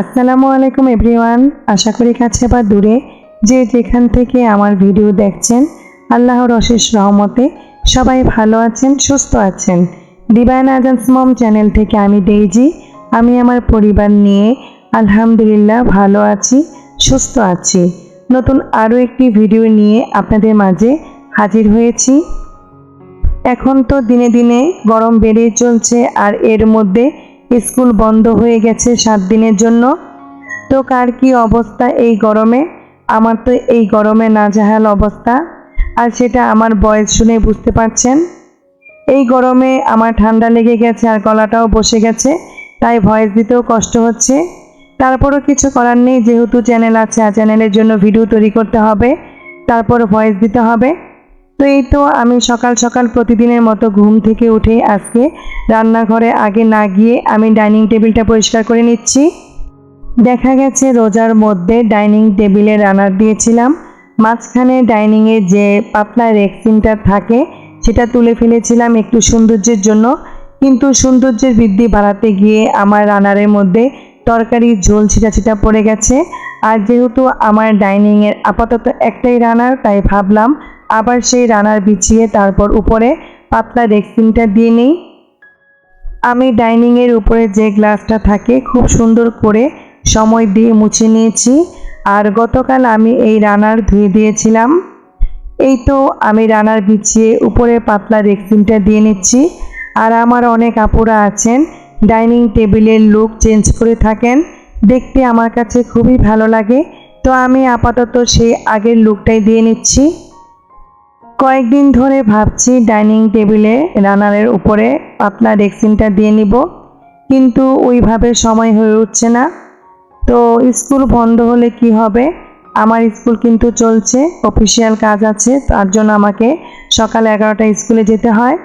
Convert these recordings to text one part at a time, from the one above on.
আসসালামু আলাইকুম এভরিওয়ান। আশা করি কাছে বা দূরে যে যেখান থেকে আমার ভিডিও দেখছেন, আল্লাহর অশেষ রহমতে সবাই ভালো আছেন, সুস্থ আছেন। ডিভাইন আজান্স মম চ্যানেল থেকে আমি ডেইজি। আমি আমার পরিবার নিয়ে আলহামদুলিল্লাহ ভালো আছি, সুস্থ আছি। নতুন আরও একটি ভিডিও নিয়ে আপনাদের মাঝে হাজির হয়েছি। এখন তো দিনে দিনে গরম বেড়েই চলছে, আর এর মধ্যে স্কুল বন্ধ হয়ে গেছে সাত দিনের জন্য। তো কার কি অবস্থা এই গরমে? আমার তো এই গরমে নাজেহাল অবস্থা। আর সেটা আমার বয়স শুনে বুঝতে পারছেন? এই গরমে আমার ঠান্ডা লেগে গেছে আর গলাটাও বসে গেছে, তাই ভয়েস দিতেও কষ্ট হচ্ছে। তারপরও কিছু করার নেই, যেহেতু চ্যানেল আছে, আর চ্যানেলের জন্য ভিডিও তৈরি করতে হবে তারপর ভয়েস দিতে হবে। তো এই তো আমি সকাল সকাল প্রতিদিনের মতো ঘুম থেকে উঠে আজকে রান্নাঘরে আগে না গিয়ে আমি ডাইনিং টেবিলটা পরিষ্কার করে নিচ্ছি। দেখা গেছে রোজার মধ্যে ডাইনিং টেবিলে রানার দিয়েছিলাম। মাঝখানে ডাইনিংয়ে যে পাতলা রেক্সিনটা থাকে, সেটা তুলে ফেলেছিলাম একটু সৌন্দর্যের জন্য। কিন্তু সৌন্দর্যের বৃদ্ধি বাড়াতে গিয়ে আমার রানারের মধ্যে তরকারি ঝোল ছিটা ছিটা পড়ে গেছে। আর যেহেতু আমার ডাইনিংয়ের আপাতত একটাই রানার তাই ভাবলাম আবার সেই রানার বিছিয়ে তারপর উপরে পাতলা রেক্সিনটা দিয়ে নিই। আমি ডাইনিংয়ের উপরে যে গ্লাসটা থাকে খুব সুন্দর করে সময় দিয়ে মুছে নিয়েছি। আর গতকাল আমি এই রানার ধুয়ে দিয়েছিলাম। এই তো আমি রানার বিছিয়ে উপরে পাতলা রেক্সিনটা দিয়ে নিচ্ছি। আর আমার অনেক আপুরা আছেন, ডাইনিং টেবিলের লুক চেঞ্জ করে থাকেন। দেখতে আমার কাছে খুবই ভালো লাগে। তো আমি আপাতত সেই আগের লুকটাই দিয়ে নিচ্ছি। কয়েকদিন ধরে ভাবছি ডাইনিং টেবিলে রানারের উপরে পাতলা রেক্সিনটা দিয়ে নিব, কিন্তু ওইভাবে সময় হয়ে উঠছে না। তো স্কুল বন্ধ হলে কি হবে? আমার স্কুল কিন্তু চলছে, অফিসিয়াল কাজ আছে, তার জন্য আমাকে সকাল এগারোটা স্কুলে যেতে হয়।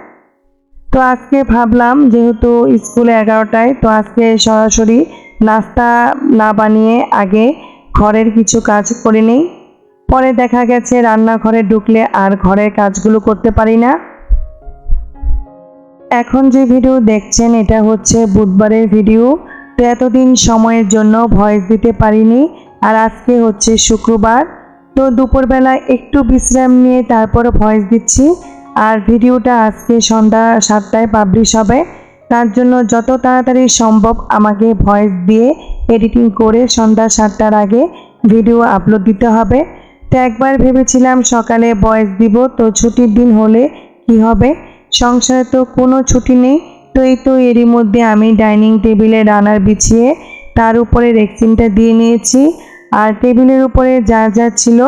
তো আজকে ভাবলাম, যেহেতু স্কুলে এগারোটায়, তো আজকে সরাসরি নাস্তা না বানিয়ে আগে ঘরের কিছু কাজ করে নিই। পরে দেখা গেছে রান্নাঘরে ঢুকলে আর ঘরের কাজগুলো করতে পারি না। এখন যে ভিডিও দেখছেন, এটা হচ্ছে বুধবারের ভিডিও। তো এতদিন সময়ের জন্য ভয়েস দিতে পারিনি আর আজকে হচ্ছে শুক্রবার। তো দুপুরবেলা একটু বিশ্রাম নিয়ে তারপরে ভয়েস দিচ্ছি। আর ভিডিওটা আজকে সন্ধ্যা সাতটায় পাবলিশ হবে। তার জন্য যত তাড়াতাড়ি সম্ভব আমাকে ভয়েস দিয়ে এডিটিং করে সন্ধ্যা সাতটার আগে ভিডিও আপলোড দিতে হবে। তো একবার ভেবেছিলাম সকালে বয়স দিব, তো ছুটির দিন হলে কি হবে? সংসারে তো কোনো ছুটি নেই। তো এই তো এরই মধ্যে আমি ডাইনিং টেবিলে রানার বিছিয়ে তার উপরে রেক্সিনটা দিয়ে নিয়েছি। আর টেবিলের উপরে যা যা ছিল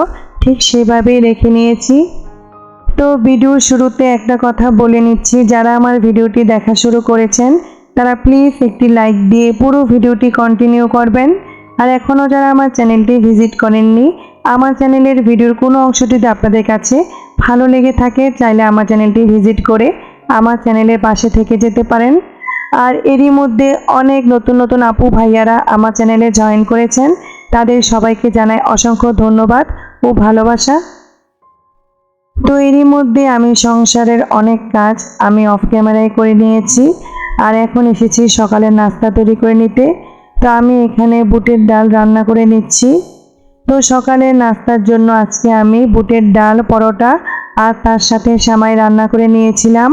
ঠিক সেভাবেই রেখে নিয়েছি। তো ভিডিওর শুরুতে একটা কথা বলে নিচ্ছি, যারা আমার ভিডিওটি দেখা শুরু করেছেন, তারা প্লিজ একটি লাইক দিয়ে পুরো ভিডিওটি কন্টিনিউ করবেন। আর এখনও যারা আমার চ্যানেলটি ভিজিট করেননি, আমার চ্যানেলের ভিডিওর কোনো অংশ যদি আপনাদের কাছে ভালো লেগে থাকে, চাইলে আমার চ্যানেলটি ভিজিট করে আমার চ্যানেলের পাশে থেকে যেতে পারেন। আর এরই মধ্যে অনেক নতুন নতুন আপু ভাইয়ারা আমার চ্যানেলে জয়েন করেছেন। তাদের সবাইকে জানাই অসংখ্য ধন্যবাদ ও ভালোবাসা। তো এরই মধ্যে আমি সংসারের অনেক কাজ আমি অফ ক্যামেরায় করে নিয়েছি। আর এখন এসেছি সকালের নাস্তা তৈরি করে নিতে। তো আমি এখানে বুটের ডাল রান্না করে নিচ্ছি। তো সকালে নাস্তার জন্য আজকে আমি বুটের ডাল, পরোটা আর তার সাথে শ্যামাই রান্না করে নিয়েছিলাম।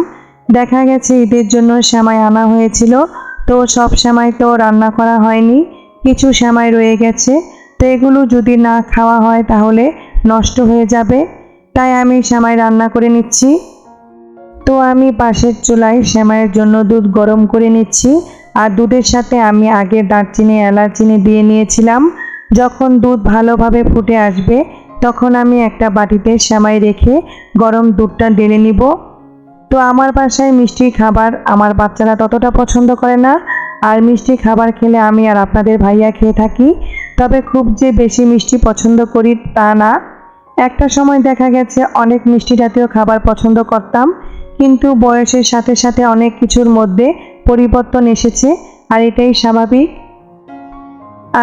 দেখা গেছে ঈদের জন্য শ্যামাই আনা হয়েছিল, তো সব শ্যামাই তো রান্না করা হয়নি, কিছু শ্যামাই রয়ে গেছে। তো এগুলো যদি না খাওয়া হয় তাহলে নষ্ট হয়ে যাবে, তাই আমি শ্যামাই রান্না করে নিচ্ছি। তো আমি পাশের চুলায় শ্যামাইয়ের জন্য দুধ গরম করে নিচ্ছি। আর দুধের সাথে আমি আগে দারচিনি, এলাচিনি দিয়ে নিয়েছিলাম। যখন দুধ ভালোভাবে ফুটে আসবে, তখন আমি একটা বাটিতে শ্যামাই রেখে গরম দুধটা ঢেলে নিব। তো আমার বাসায় মিষ্টি খাবার আমার বাচ্চারা ততটা পছন্দ করে না। আর মিষ্টি খাবার খেলে আমি আর আপনাদের ভাইয়া খেয়ে থাকি। তবে খুব যে বেশি মিষ্টি পছন্দ করি তা না। একটা সময় দেখা গেছে অনেক মিষ্টি জাতীয় খাবার পছন্দ করতাম। কিন্তু বয়সের সাথে সাথে অনেক কিছুর মধ্যে পরিবর্তন এসেছে, আর এটাই স্বাভাবিক।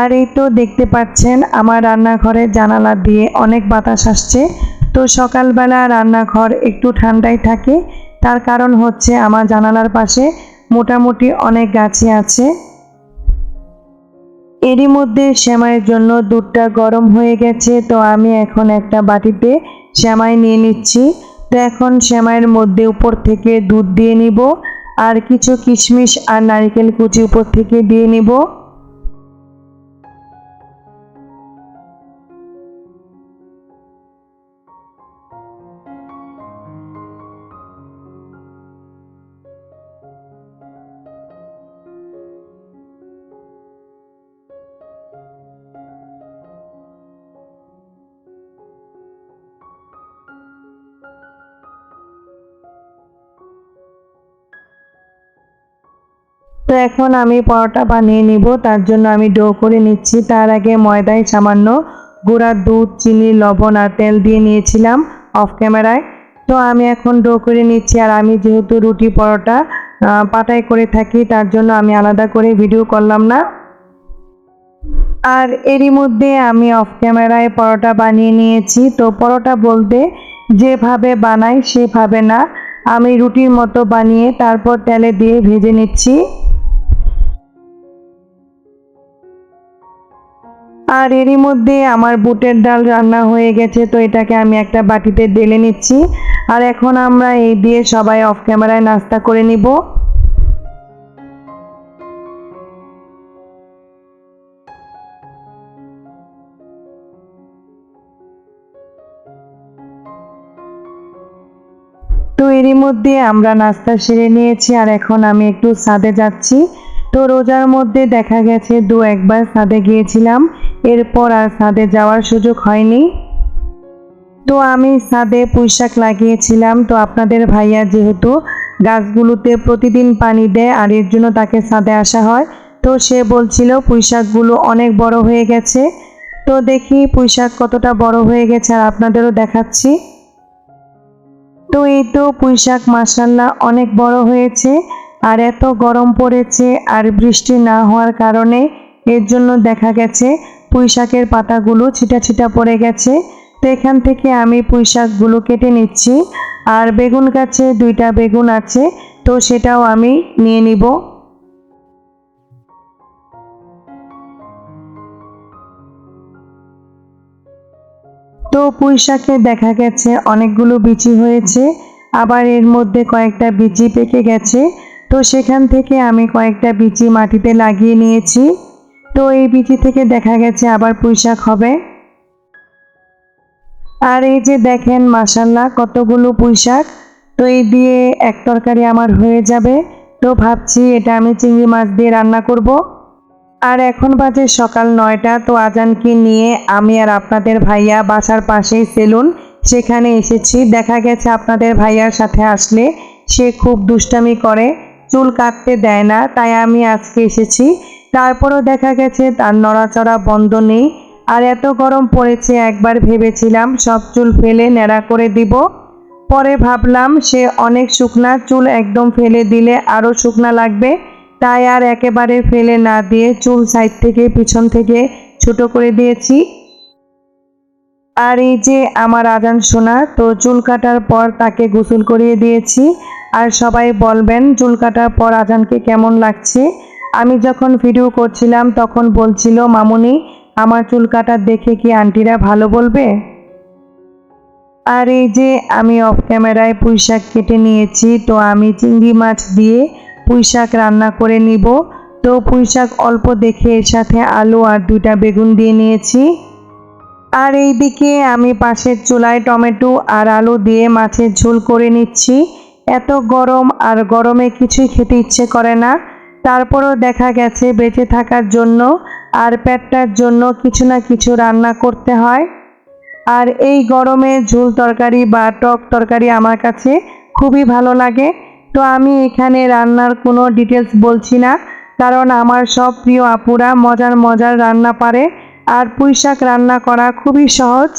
আর এই তো দেখতে পাচ্ছেন, আমার রান্নাঘরে জানালা দিয়ে অনেক বাতাস আসছে। তো সকালবেলা রান্নাঘর একটু ঠান্ডাই থাকে, তার কারণ হচ্ছে আমার জানালার পাশে মোটামুটি অনেক গাছই আছে। এরই মধ্যে শ্যামাইয়ের জন্য দুধটা গরম হয়ে গেছে, তো আমি এখন একটা বাটিতে শ্যামাই নিয়ে নিচ্ছি। তো এখন শ্যামাইয়ের মধ্যে উপর থেকে দুধ দিয়ে নিব। আর কিছু কিশমিশ আর নারিকেল কুচি উপর থেকে দিয়ে নিব। তো এখন আমি পরোটা বানিয়ে নিব, তার জন্য আমি ডো করে নিচ্ছি। তার আগে ময়দায় সামান্য গুঁড়া দুধ, চিনি, লবণ আর তেল দিয়ে নিয়েছিলাম অফ ক্যামেরায় তো আমি এখন ডো করে নিচ্ছি, আর আমি যেহেতু রুটি পরোটা পাটায় করে থাকি, তার জন্য আমি আলাদা করে ভিডিও করলাম না। আর এরই মধ্যে আমি অফ ক্যামেরায় পরোটা বানিয়ে নিয়েছি। তো পরোটা বলতে যেভাবে বানাই সেভাবে না, আমি রুটির মতো বানিয়ে তারপর তেলে দিয়ে ভেজে নিচ্ছি। আর এরই মধ্যে আমার বুটের ডাল রান্না হয়ে গেছে, তো এটাকে আমি একটা বাটিতে ঢেলে নিচ্ছি। আর এখন আমরা এই দিয়ে সবাই অফ ক্যামেরায় নাস্তা করে নিব। তো এরই মধ্যে আমরা নাস্তা সেরে নিয়েছি, আর এখন আমি একটু ছাদে যাচ্ছি। তো রোজার মধ্যে দেখা গেছে দু একবার ছাদে গিয়েছিলাম। এরপর আর ছাদে যাওয়ার সুযোগ হয়নি। তো আমি ছাদে পুঁইশাক লাগিয়েছিলাম। তো আপনাদের ভাইয়া যেহেতু গাছগুলোতে প্রতিদিন পানি দেয়, আর এর জন্য তাকে ছাদে আসা হয়, তো সে বলছিল পুঁইশাকগুলো অনেক বড় হয়ে গেছে। তো দেখি পুঁইশাক কতটা বড় হয়ে গেছে আর আপনাদেরও দেখাচ্ছি। তো এই তো পুঁইশাক মাসাল্লাহ অনেক বড় হয়েছে। আর এত গরম পড়েছে আর বৃষ্টি না হওয়ার কারণে এর জন্য দেখা গেছে পুঁইশাকের পাতাগুলো ছিটা ছিটা পড়ে গেছে। তো এখান থেকে আমি পুঁইশাকগুলো কেটে নিচ্ছি। আর বেগুন গাছে দুইটা বেগুন আছে, তো সেটাও আমি নিয়ে নিব। তো পুঁইশাকে দেখা গেছে অনেকগুলো বিচি হয়েছে, আবার এর মধ্যে কয়েকটা বিচি পেকে গেছে। তো সেখান থেকে আমি কয়েকটা বিচি মাটিতে লাগিয়ে নিয়েছি। তো এই বিচি থেকে দেখা গেছে আবার পুঁই শাক হবে। আর এই যে দেখেন মাসাল্লাহ কতগুলো পুঁই শাক তো এই দিয়ে এক তরকারি আমার হয়ে যাবে। তো ভাবছি এটা আমি চিংড়ি মাছ দিয়ে রান্না করব। আর এখন বাজে সকাল নয়টা, তো আজানকে নিয়ে আমি আর আপনাদের ভাইয়া বাসার পাশেই সেলুন, সেখানে এসেছি। দেখা গেছে আপনাদের ভাইয়ার সাথে আসলে সে খুব দুষ্টামি করে। চুল কাটতে দেয় না, তাই আমি আজকে এসেছি। তারপরও দেখা গেছে তার নড়াচড়া বন্ধ নেই। আর এত গরম পড়েছে, একবার ভেবেছিলাম সব চুল ফেলে ন্যাড়া করে দিব। পরে ভাবলাম সে অনেক শুকনা চুল একদম ফেলে দিলে আরও শুকনা লাগবে। তাই আর একেবারে ফেলে না দিয়ে চুল সাইড থেকে পিছন থেকে ছোট করে দিয়েছি। আর এই যে আমার আজান শোনা, তো চুল কাটার পর তাকে গোসল করিয়ে দিয়েছি। আর সবাই বলবেন চুল কাটার পর আজানকে কেমন লাগছে। আমি যখন ভিডিও করছিলাম, তখন বলছিল, মামুনি, আমার চুল কাটা দেখে কি আন্টিরা ভালো বলবে? আর এই যে আমি অফ ক্যামেরায় পুঁই শাক কেটে নিয়েছি, তো আমি চিংড়ি মাছ দিয়ে পুঁই শাক রান্না করে নিব। তো পুঁই শাক অল্প দেখে এর সাথে আলু আর দুইটা বেগুন দিয়ে নিয়েছি। আর এইদিকে আমি পাশের চুলায় টমেটো আর আলু দিয়ে মাছের ঝোল করে নিচ্ছি। এত গরম আর গরমে কিছুই খেতে ইচ্ছে করে না। তারপরও দেখা গেছে বেঁচে থাকার জন্য আর পেটটার জন্য কিছু না কিছু রান্না করতে হয়। আর এই গরমে ঝুল তরকারি বা টক তরকারি আমার কাছে খুবই ভালো লাগে। তো আমি এখানে রান্নার কোনো ডিটেলস বলছি না, কারণ আমার সব প্রিয় আপুরা মজার মজার রান্না পারে। আর পুঁই শাক রান্না করা খুবই সহজ।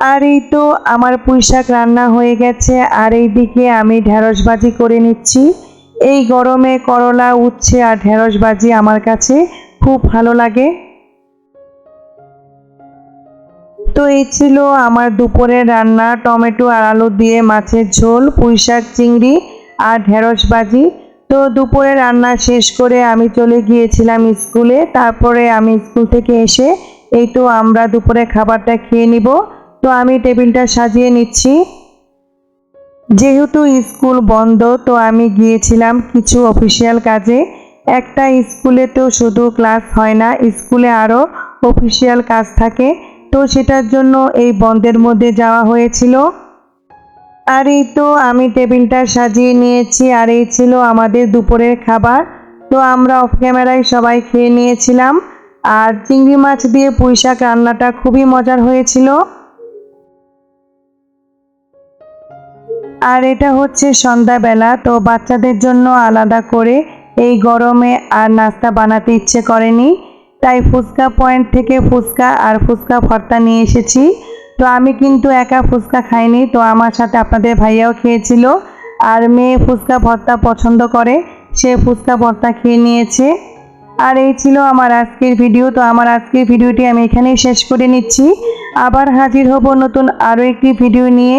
আর এই তো আমার পুঁই শাক রান্না হয়ে গেছে, আর এইদিকে আমি ঢেঁড়স ভাজি করে নিচ্ছি। এই গরমে করলা, উচ্ছে আর ঢেঁড়স ভাজি আমার কাছে খুব ভালো লাগে। তো এই ছিল আমার দুপুরের রান্না, টমেটো আর আলু দিয়ে মাছের ঝোল পুঁই শাক চিংড়ি আর ঢেঁড়স তো তো দুপুরে রান্না শেষ করে আমি চলে গিয়েছিলাম স্কুলে, তারপরে আমি স্কুল থেকে এসে এই তো আমরা দুপুরে খাবারটা খেয়ে নিব। তো আমি টেবিলটা সাজিয়ে নিচ্ছি। যেহেতু স্কুল বন্ধ, তো আমি গিয়েছিলাম কিছু অফিসিয়াল কাজে। একটা স্কুলে তো শুধু ক্লাস হয় না, স্কুলে আরও অফিসিয়াল কাজ থাকে। তো সেটার জন্য এই বন্ধের মধ্যে যাওয়া হয়েছিল। আর এই তো আমি টেবিলটা সাজিয়ে নিয়েছি, আর এই ছিল আমাদের দুপুরের খাবার। তো আমরা অফ ক্যামেরায় সবাই খেয়ে নিয়েছিলাম। আর চিংড়ি মাছ দিয়ে পুঁই শাক রান্নাটা খুবই মজার হয়েছিল। আর এটা হচ্ছে সন্ধ্যাবেলা, তো বাচ্চাদের জন্য আলাদা করে এই গরমে আর নাস্তা বানাতে ইচ্ছে করেনি। তাই ফুচকা পয়েন্ট থেকে ফুচকা আর ফুচকা ভর্তা নিয়ে এসেছি। তো আমি কিন্তু একা ফুচকা খাইনি, তো আমার সাথে আপনাদের ভাইয়াও খেয়েছিল। আর মেয়ে ফুচকা ভর্তা পছন্দ করে, সে ফুচকা ভর্তা খেয়ে নিয়েছে। আর এই ছিল আমার আজকের ভিডিও, তো আমার আজকের ভিডিওটি আমি এখানেই শেষ করে নিচ্ছি। আবার হাজির হব নতুন আরও একটি ভিডিও নিয়ে।